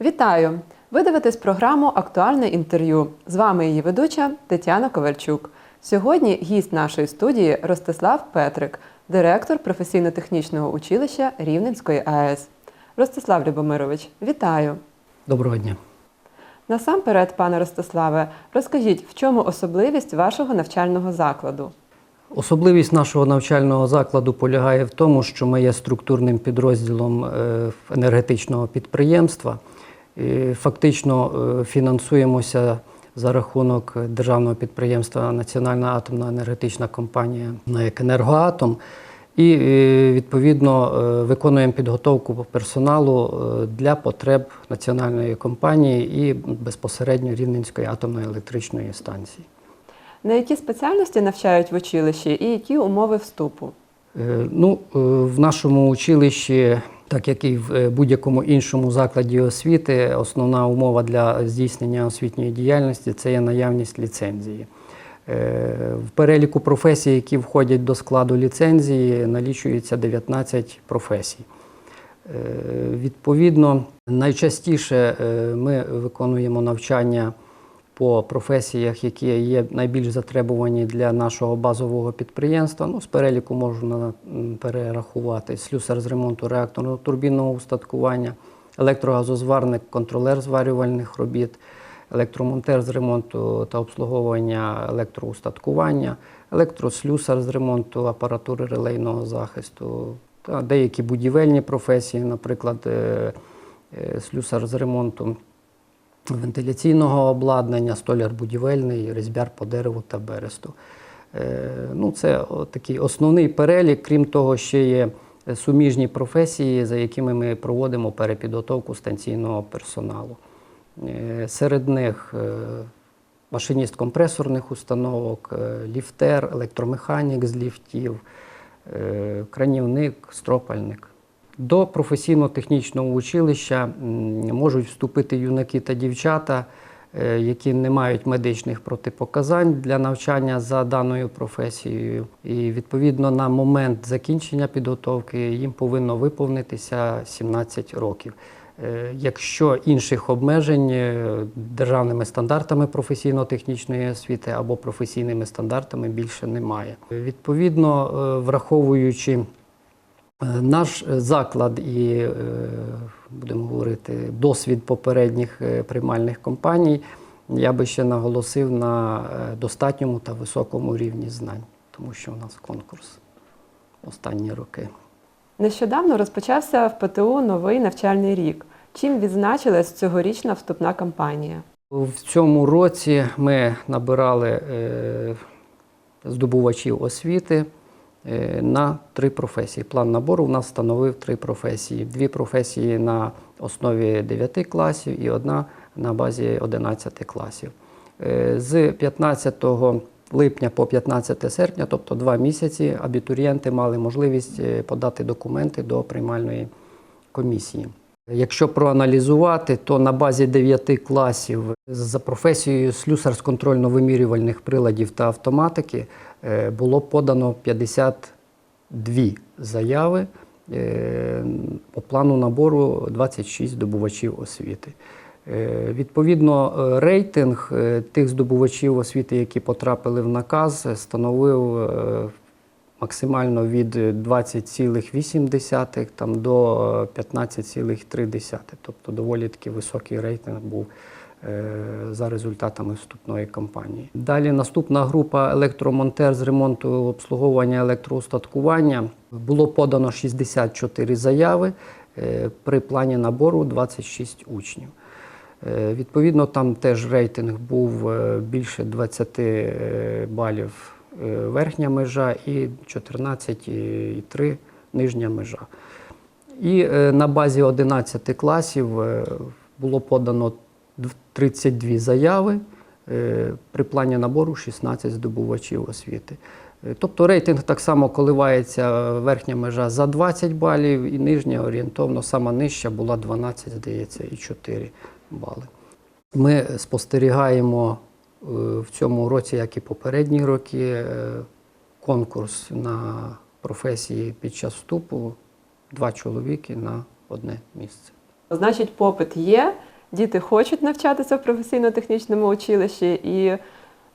Вітаю! Ви дивитесь програму Актуальне інтерв'ю. З вами її ведуча Тетяна Ковальчук. Сьогодні гість нашої студії Ростислав Петрик, директор професійно-технічного училища Рівненської АЕС. Ростислав Любомирович, вітаю! Доброго дня. Насамперед, пане Ростиславе, розкажіть, в чому особливість вашого навчального закладу? Особливість нашого навчального закладу полягає в тому, що ми є структурним підрозділом е, енергетичного підприємства. Фактично е, фінансуємося за рахунок державного підприємства Національна атомна енергетична компанія «НАЕК Енергоатом. І е, відповідно е, виконуємо підготовку персоналу для потреб національної компанії і безпосередньо Рівненської атомної електричної станції. На які спеціальності навчають в училищі і які умови вступу? Ну, в нашому училищі, так як і в е, будь-якому іншому закладі освіти, основна умова для здійснення освітньої діяльності це є наявність ліцензії. Е, В переліку професій, які входять до складу ліцензії, налічується 19 професій. Е, Відповідно, найчастіше ми виконуємо навчання по професіях, які є найбільш затребувані для нашого базового підприємства. Ну, з переліку можна перерахувати слюсар з ремонту реакторного турбінного устаткування, електрогазозварник, контролер зварювальних робіт, електромонтер з ремонту та обслуговування електроустаткування, електрослюсар з ремонту апаратури релейного захисту, та деякі будівельні професії, наприклад, е, е, слюсар з ремонту вентиляційного обладнання, столяр будівельний, різьбяр по дереву та бересту. Е, Ну, це такий основний перелік. Крім того, ще є суміжні професії, за якими ми проводимо перепідготовку станційного персоналу. Е, Серед них е, машиніст компресорних установок, ліфтер, електромеханік з ліфтів, кранівник, стропальник. До професійно-технічного училища можуть вступити юнаки та дівчата, е, які не мають медичних протипоказань для навчання за даною професією. І відповідно на момент закінчення підготовки їм повинно виповнитися 17 років. Е, Якщо інших обмежень е, державними стандартами професійно-технічної освіти або професійними стандартами більше немає. Відповідно, враховуючи наш заклад і, е, будемо говорити, досвід попередніх е, приймальних компаній, я би ще наголосив на е, достатньому та високому рівні знань, тому що у нас конкурс останні роки. Нещодавно розпочався в ПТУ новий навчальний рік. Чим відзначилась цьогорічна вступна кампанія? В цьому році ми набирали е, здобувачів освіти е, на три професії. План набору в нас становив три професії: дві професії на основі 9 класів і одна на базі 11 класів. Е, З 15 липня по 15 серпня, тобто два місяці, абітурієнти мали можливість е, подати документи до приймальної комісії. Якщо проаналізувати, то на базі 9 класів за професією слюсар з контрольно-вимірювальних приладів та автоматики е, було подано 52 заяви. Е, По плану набору 26 здобувачів освіти. Е, Відповідно, рейтинг тих здобувачів освіти, які потрапили в наказ, становив максимально від 20,8 там, до е, 15,3. Тобто доволі таки високий рейтинг був е, за результатами вступної кампанії. Далі наступна група електромонтер з ремонту обслуговування електроустаткування. Було подано 64 заяви е, при плані набору 26 учнів. Е, Відповідно, там теж рейтинг був е, більше 20 е, балів е, верхня межа і 14,3 нижня межа. І е, на базі 11 класів е, було подано 32 заяви, е, при плані набору 16 здобувачів освіти. Е, Тобто рейтинг так само коливається е, верхня межа за 20 балів і нижня орієнтовно, сама нижча була 12, здається, і 4 бали. Ми спостерігаємо е, в цьому році, як і попередні роки, е, конкурс на професії під час вступу два чоловіки на одне місце. Значить, попит є, діти хочуть навчатися в професійно-технічному училищі, і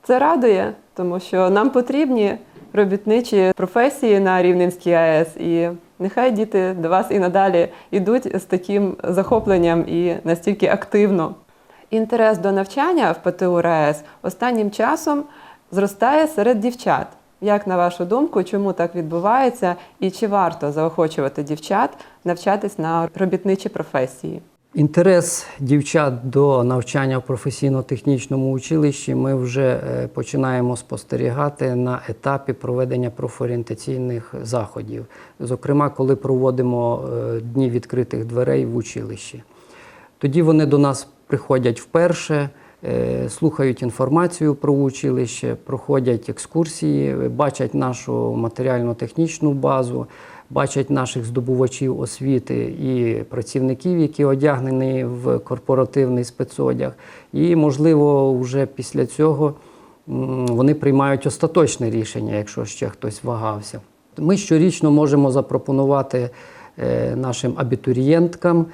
це радує, тому що нам потрібні робітничі професії на Рівненській АЕС. І нехай діти до вас і надалі йдуть з таким захопленням і настільки активно. Інтерес до навчання в ПТУ РаЕС останнім часом зростає серед дівчат. Як на вашу думку, чому так відбувається, і чи варто заохочувати дівчат навчатись на робітничі професії? Інтерес дівчат до навчання в професійно-технічному училищі ми вже е, починаємо спостерігати на етапі проведення профорієнтаційних заходів. Зокрема, коли проводимо е, дні відкритих дверей в училищі. Тоді вони до нас приходять вперше, е, слухають інформацію про училище, проходять екскурсії, бачать нашу матеріально-технічну базу, бачать наших здобувачів освіти і працівників, які одягнені в корпоративний спецодяг. І, можливо, вже після цього вони приймають остаточне рішення, якщо ще хтось вагався. Ми щорічно можемо запропонувати е, нашим абітурієнткам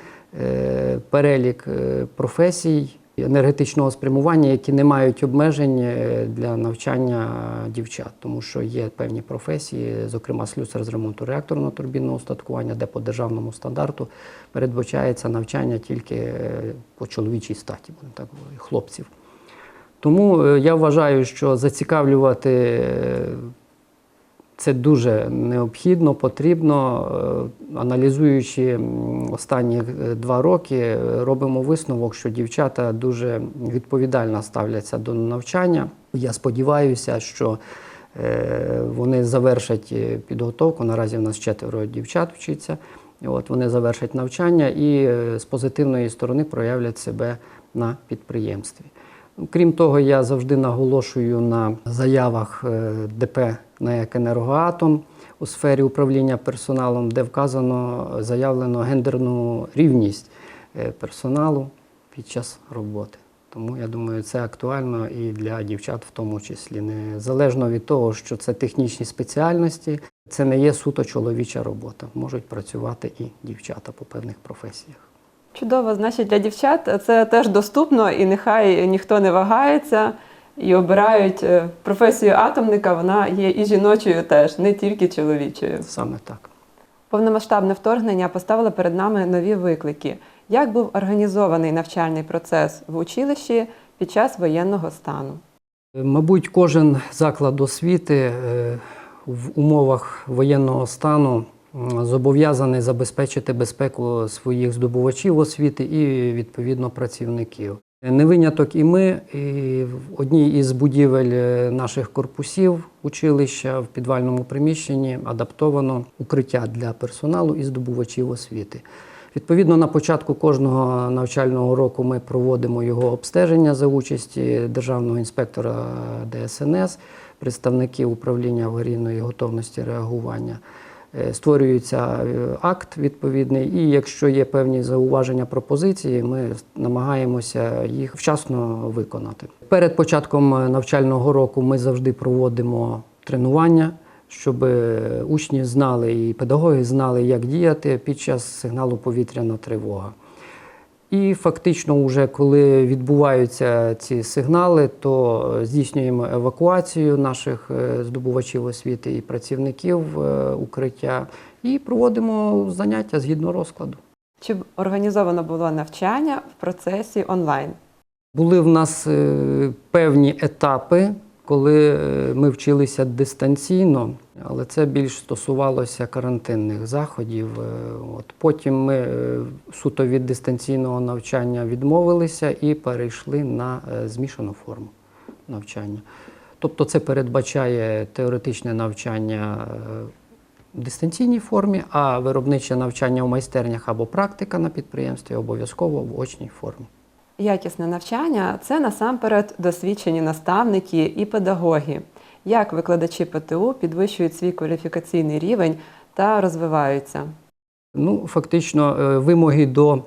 перелік е, професій енергетичного спрямування, які не мають обмежень е, для навчання дівчат, тому що є певні професії, зокрема слюсар з ремонту реакторного турбінного устаткування, де по державному стандарту передбачається навчання тільки е, по чоловічій статі, будемо так говорити, хлопців. Тому е, я вважаю, що зацікавлювати е, це дуже необхідно, потрібно. Е, Аналізуючи останні е, два роки, е, робимо висновок, що дівчата дуже відповідально ставляться до навчання. Я сподіваюся, що вони завершать підготовку. Наразі в нас четверо дівчат вчиться. От вони завершать навчання і з позитивної сторони проявлять себе на підприємстві. Крім того, я завжди наголошую на заявах ДП НАЕК «Енергоатом» у сфері управління персоналом, де вказано, заявлено гендерну рівність е, персоналу під час роботи. Тому я думаю, це актуально і для дівчат в тому числі. Незалежно від того, що це технічні спеціальності, це не є суто чоловіча робота. Можуть працювати і дівчата по певних професіях. Чудово, значить, для дівчат це теж доступно, і нехай ніхто не вагається і обирають е, професію атомника. Вона є і жіночою теж, не тільки чоловічою. Саме так. Повномасштабне вторгнення поставило перед нами нові виклики. Як був організований навчальний процес в училищі під час воєнного стану? Мабуть, кожен заклад освіти е, в умовах воєнного стану зобов'язаний забезпечити безпеку своїх здобувачів освіти і відповідно працівників. Не виняток і ми. І в одній із будівель е, наших корпусів училища в підвальному приміщенні адаптовано укриття для персоналу і здобувачів освіти. Відповідно, на початку кожного навчального року ми проводимо його обстеження за участі державного інспектора ДСНС, представників управління аварійної готовності реагування. Е, Створюється е, акт відповідний, і якщо є певні зауваження пропозиції, ми намагаємося їх вчасно виконати. Перед початком е, навчального року ми завжди проводимо тренування, щоб учні знали і педагоги знали, як діяти під час сигналу повітряна тривога. І фактично, вже коли відбуваються ці сигнали, то е, здійснюємо евакуацію наших е, здобувачів освіти і працівників е, укриття і проводимо заняття згідно розкладу. Чи організовано було навчання в процесі онлайн? Були в нас певні етапи, коли ми вчилися дистанційно, але це більш стосувалося карантинних заходів. Е, От потім ми е, суто від дистанційного навчання відмовилися і перейшли на е, змішану форму навчання. Тобто це передбачає теоретичне навчання в дистанційній формі, а виробниче навчання в майстернях або практика на підприємстві обов'язково в очній формі. Якісне навчання це насамперед досвідчені наставники і педагоги. Як викладачі ПТУ підвищують свій кваліфікаційний рівень та розвиваються? Ну, фактично, е, вимоги до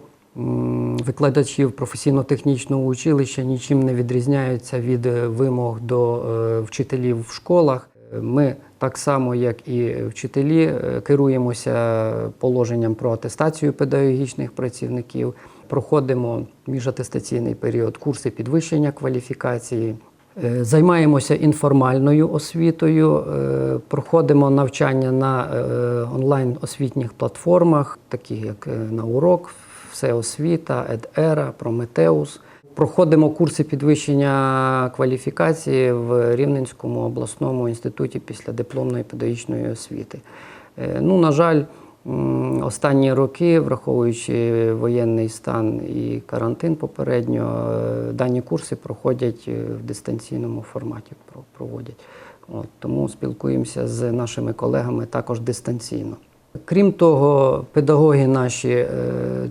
викладачів професійно-технічного училища нічим не відрізняються від е, вимог до е, вчителів в школах. Ми Так само, як і вчителі, керуємося положенням про атестацію педагогічних працівників, проходимо міжатестаційний період курси підвищення кваліфікації. Е, Займаємося інформальною освітою, е, проходимо навчання на е, онлайн освітніх платформах, таких як Наурок, Всеосвіта, Едера, Прометеус. Проходимо курси підвищення кваліфікації в Рівненському обласному інституті післядипломної педагогічної освіти. Ну, на жаль, останні роки, враховуючи воєнний стан і карантин попередньо, е, дані курси проходять е, в дистанційному форматі. про- проводять. От, тому спілкуємося з нашими колегами також дистанційно. Крім того, педагоги наші е,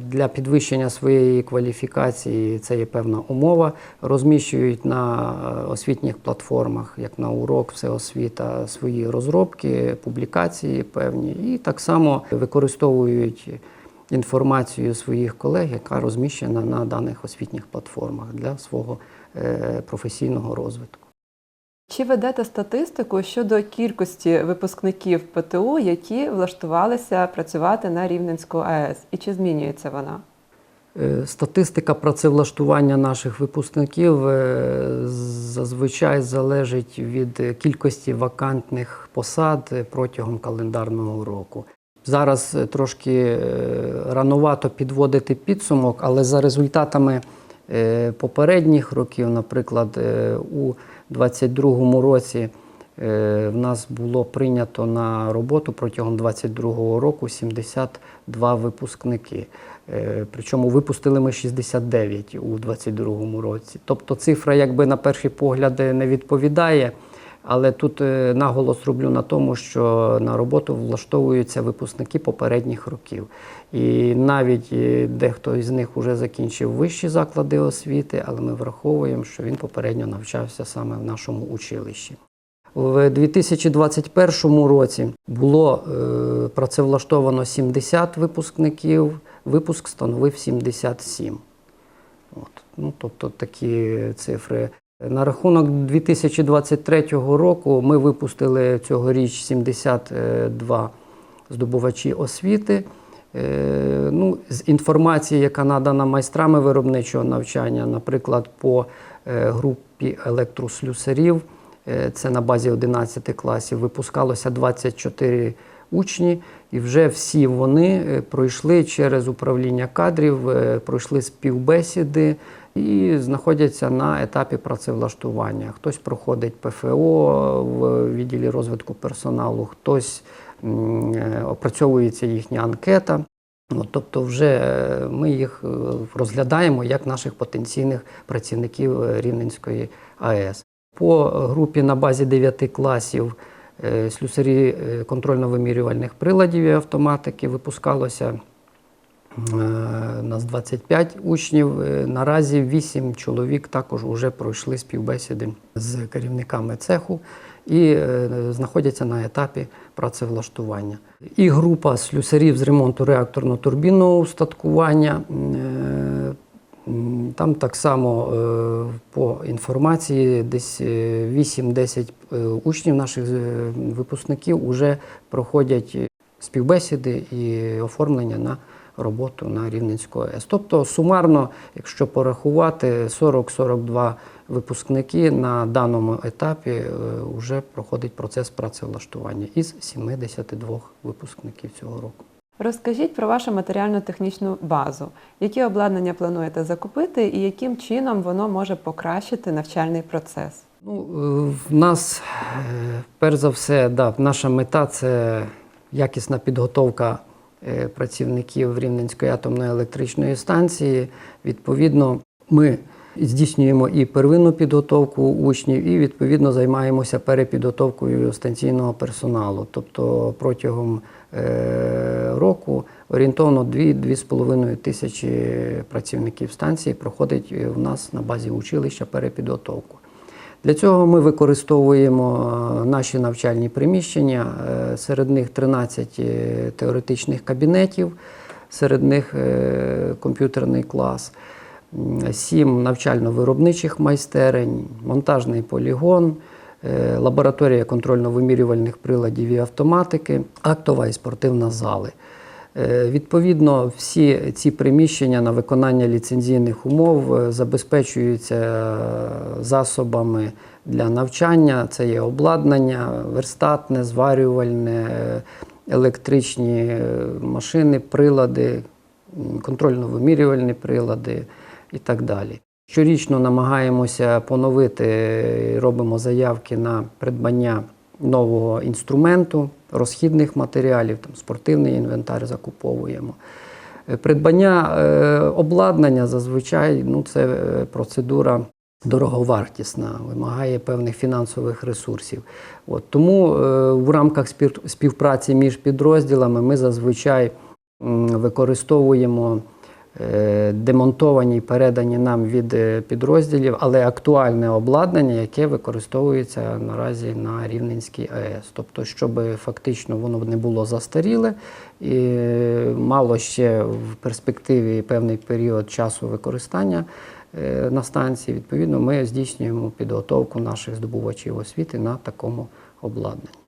для підвищення своєї кваліфікації, це є певна умова, розміщують на е, освітніх платформах, як на урок, всеосвіта, свої розробки, публікації певні, і так само використовують інформацію своїх колег, яка розміщена на даних освітніх платформах для свого е, професійного розвитку. Чи ведете статистику щодо кількості випускників ПТУ, які влаштувалися працювати на Рівненську АЕС? І чи змінюється вона? Е, Статистика працевлаштування наших випускників е, зазвичай залежить від кількості вакантних посад протягом календарного року. Зараз трошки е, рановато підводити підсумок, але за результатами попередніх років, наприклад, у 22-му році е, в нас було прийнято на роботу протягом 2022 року 72 випускники. Е, Причому випустили ми 69 у 2022 році. Тобто цифра, якби на перший погляд не відповідає. Але тут е, наголос роблю на тому, що на роботу влаштовуються випускники попередніх років. І навіть е, дехто із них вже закінчив вищі заклади освіти, але ми враховуємо, що він попередньо навчався саме в нашому училищі. В 2021 році було е, працевлаштовано 70 випускників, випуск становив 77. От. Ну, тобто такі цифри. На рахунок 2023 року ми випустили цьогоріч 72 здобувачі освіти. Е, Ну, з інформації, яка надана майстрами виробничого навчання, наприклад, по е, групі електрослюсарів, е, це на базі 11 класів, випускалося 24 учні, і вже всі вони пройшли через управління кадрів, пройшли співбесіди і знаходяться на етапі працевлаштування. Хтось проходить ПФО в відділі розвитку персоналу, хтось е, опрацьовується їхня анкета. Ну, тобто, вже ми їх е, розглядаємо як наших потенційних працівників е, Рівненської АЕС. По групі на базі 9 класів слюсарі контрольно-вимірювальних приладів і автоматики випускалося нас 25 учнів. Е, Наразі 8 чоловік також вже пройшли співбесіди з керівниками цеху і е, знаходяться на етапі працевлаштування. І група слюсарів з ремонту реакторно-турбінного устаткування. е, Там так само е, по інформації десь е, 8-10 е, учнів наших е, випускників вже проходять співбесіди і оформлення на роботу на Рівненську АЕС. Тобто сумарно, якщо порахувати, 40-42 випускники на даному етапі вже проходить процес працевлаштування із 72 випускників цього року. Розкажіть про вашу матеріально-технічну базу. Які обладнання плануєте закупити і яким чином воно може покращити навчальний процес? Ну, е, в нас, е, перш за все, да, наша мета це якісна підготовка е, працівників Рівненської атомної електричної станції. Відповідно, ми здійснюємо і первинну підготовку учнів, і відповідно займаємося перепідготовкою станційного персоналу. Тобто протягом е, року орієнтовно 2-2,5 тисячі працівників станції проходить е, в нас на базі училища перепідготовку. Для цього ми використовуємо е, наші навчальні приміщення. Е, Серед них 13 е, теоретичних кабінетів, серед них комп'ютерний клас, 7 навчально-виробничих майстерень, монтажний полігон, лабораторія контрольно-вимірювальних приладів і автоматики, актова і спортивна зали. Е, Відповідно, всі ці приміщення на виконання ліцензійних умов е, забезпечуються е, засобами для навчання. Це є обладнання, верстатне, зварювальне, електричні машини, прилади, контрольно-вимірювальні прилади і так далі. Щорічно намагаємося поновити, робимо заявки на придбання нового інструменту, розхідних матеріалів, там, спортивний інвентар закуповуємо. Е, Придбання е, обладнання зазвичай ну, це е, процедура дороговартісна, вимагає певних фінансових ресурсів. От, тому е, в рамках співпраці між підрозділами ми зазвичай м, використовуємо е, демонтовані й передані нам від е, підрозділів, але актуальне обладнання, яке використовується наразі на Рівненській АЕС. Тобто, щоб фактично воно не було застаріле і е, мало ще в перспективі певний період часу використання е, на станції, відповідно, ми здійснюємо підготовку наших здобувачів освіти на такому обладнанні.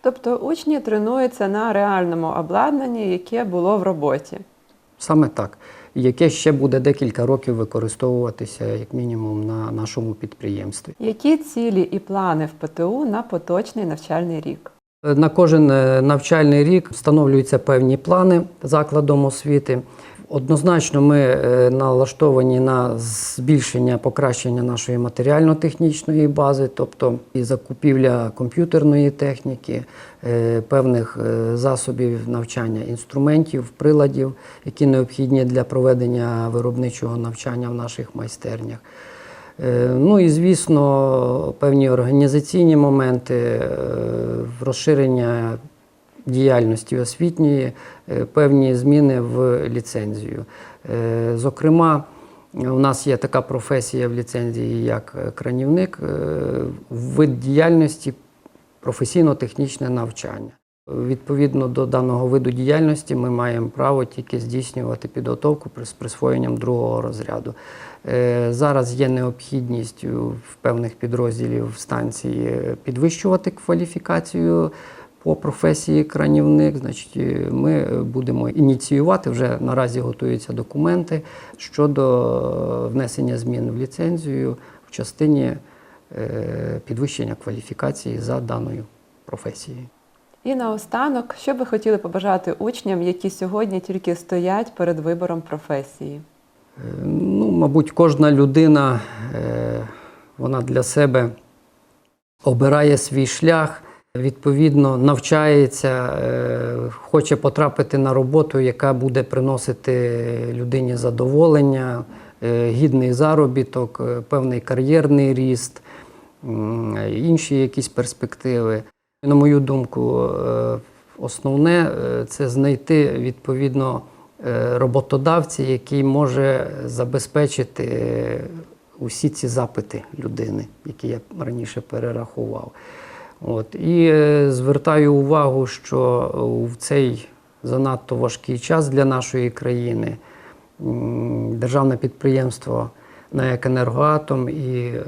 Тобто учні тренуються на реальному обладнанні, яке було в роботі. Саме так, яке ще буде декілька років використовуватися, як мінімум, на нашому підприємстві. Які цілі і плани в ПТУ на поточний навчальний рік? На кожен е, навчальний рік встановлюються певні плани закладом освіти. Однозначно, ми е, налаштовані на збільшення, покращення нашої матеріально-технічної бази, тобто і закупівля комп'ютерної техніки, е, певних е, засобів навчання, інструментів, приладів, які необхідні для проведення виробничого навчання в наших майстернях. Ну і звісно, певні організаційні моменти, розширення діяльності освітньої, е, певні зміни в ліцензію. Е, Зокрема, у нас є така професія в ліцензії, як е, кранівник, вид діяльності професійно-технічне навчання. Відповідно до даного виду діяльності ми маємо право тільки здійснювати підготовку з присвоєнням другого розряду. Зараз є необхідність в певних підрозділів станції підвищувати кваліфікацію по професії кранівник. Значить, е, ми будемо ініціювати, вже наразі готуються документи щодо е, внесення змін в ліцензію в частині е, підвищення кваліфікації за даною професією. І наостанок, що би хотіли побажати учням, які сьогодні тільки стоять перед вибором професії? Е, Ну, мабуть, кожна людина е, вона для себе обирає свій шлях, відповідно, навчається, е, хоче потрапити на роботу, яка буде приносити людині задоволення, е, гідний заробіток, е, певний кар'єрний ріст, інші якісь перспективи. На мою думку, основне це знайти відповідно роботодавця, який може забезпечити усі ці запити людини, які я раніше перерахував. От. І е, звертаю увагу, що в цей занадто важкий час для нашої країни державне підприємство НАЕК «Енергоатом» і е,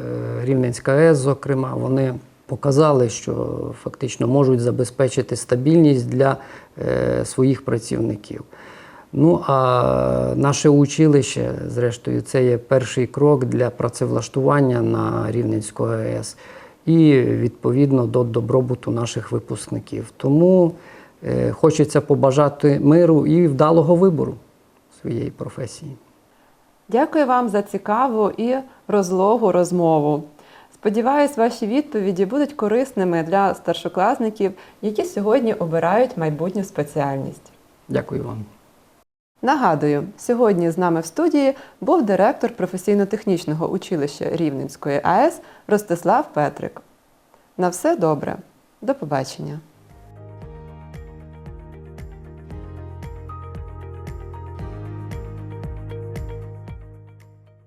Рівненська АЕС, зокрема, вони показали, що фактично можуть забезпечити стабільність для е, своїх працівників. Ну а наше училище, зрештою, це є перший крок для працевлаштування на Рівненську АЕС і відповідно до добробуту наших випускників. Тому е, хочеться побажати миру і вдалого вибору своєї професії. Дякую вам за цікаву і розлогу розмову. Сподіваюсь, ваші відповіді будуть корисними для старшокласників, які сьогодні обирають майбутню спеціальність. Дякую вам. Нагадую, сьогодні з нами в студії був директор професійно-технічного училища Рівненської АЕС Ростислав Петрик. На все добре. До побачення.